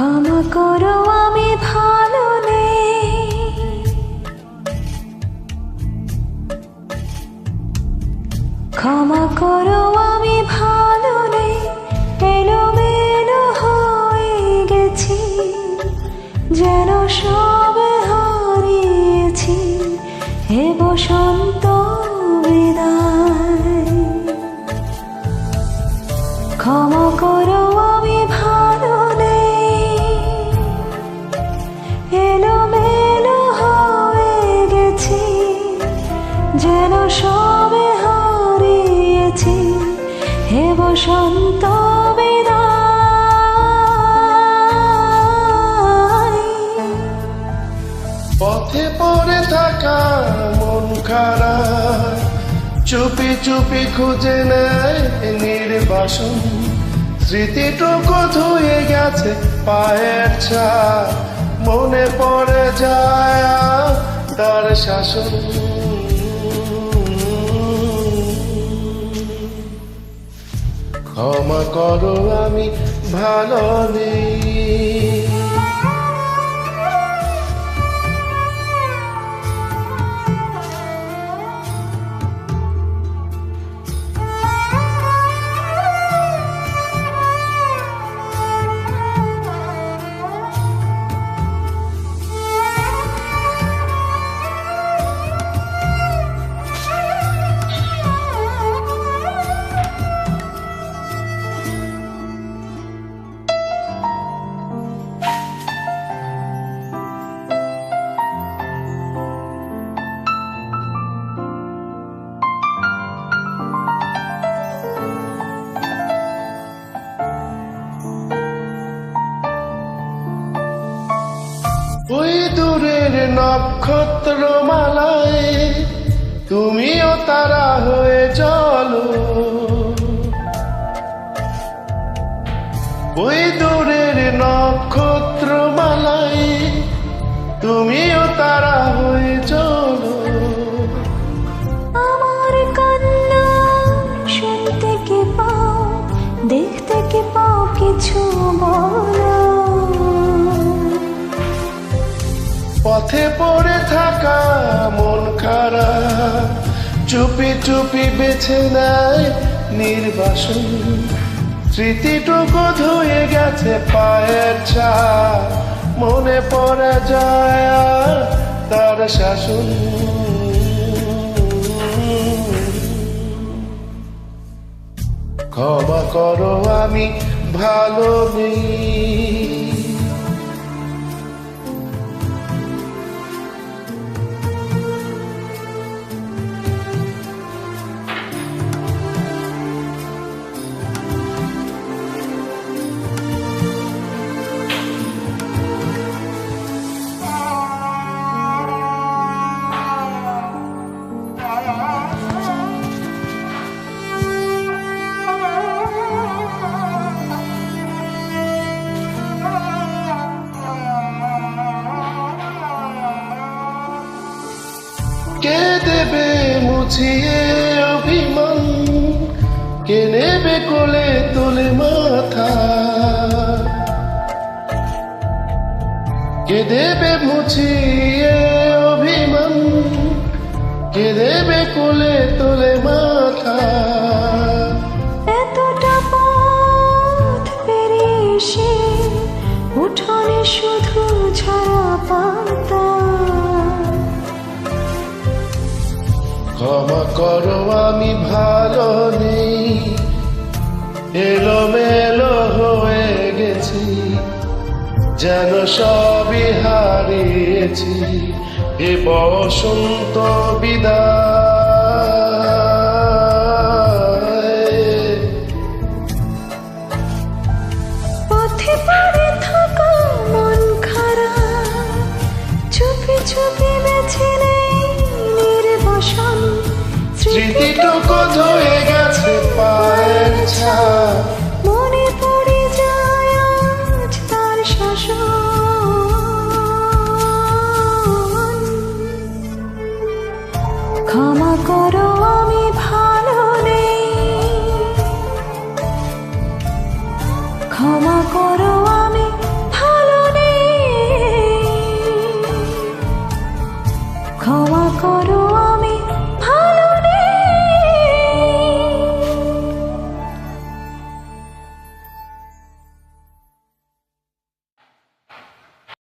ক্ষমা করো, আমি ভালো নেই। ক্ষমা করো, আমি ভালো নেই। এলো মেলো হয়ে গেছি, যেন সবে হারিয়েছি। হে বসন্ত হে বসন্ত পথে পড়ে থাকা মন খারাপ, চুপি চুপি খুঁজে নেয় নির্বাসন স্মৃতিটুকু ধুয়ে গেছে পায়ের ছা মনে পড়ে যায় তার শাসন। ক্ষমা করো আমি ভালো নেই। দূরের নক্ষত্র মালায় তুমিও তারা হয়ে চলো। ওই দূরের নক্ষত্র মালায় তুমিও তারা পথে পড়ে থাকা মন খারাপ। চুপি চুপি বেছে নেয় নির্বাসন। স্মৃতিটুকু ধুয়ে গেছে পায়ের ছা মনে পড়ে যায় তার শাসন। ক্ষমা করো, আমি ভালো নেই দেবে মুছিয়ে অভিমান, কে নেবে কোলে তোলে মাথা? কে দেবে মুছিয়ে অভিমান, কে দেবে কোলে তোলে মাথা? উঠোনে শুধু ঝরা পাতা ক্ষমা করো আমি ভালো নেই। এলোমেলো হয়ে গেছি যেন সবই হারিয়েছি। এ বসন্ত বিদায়। স্মৃতিটুকু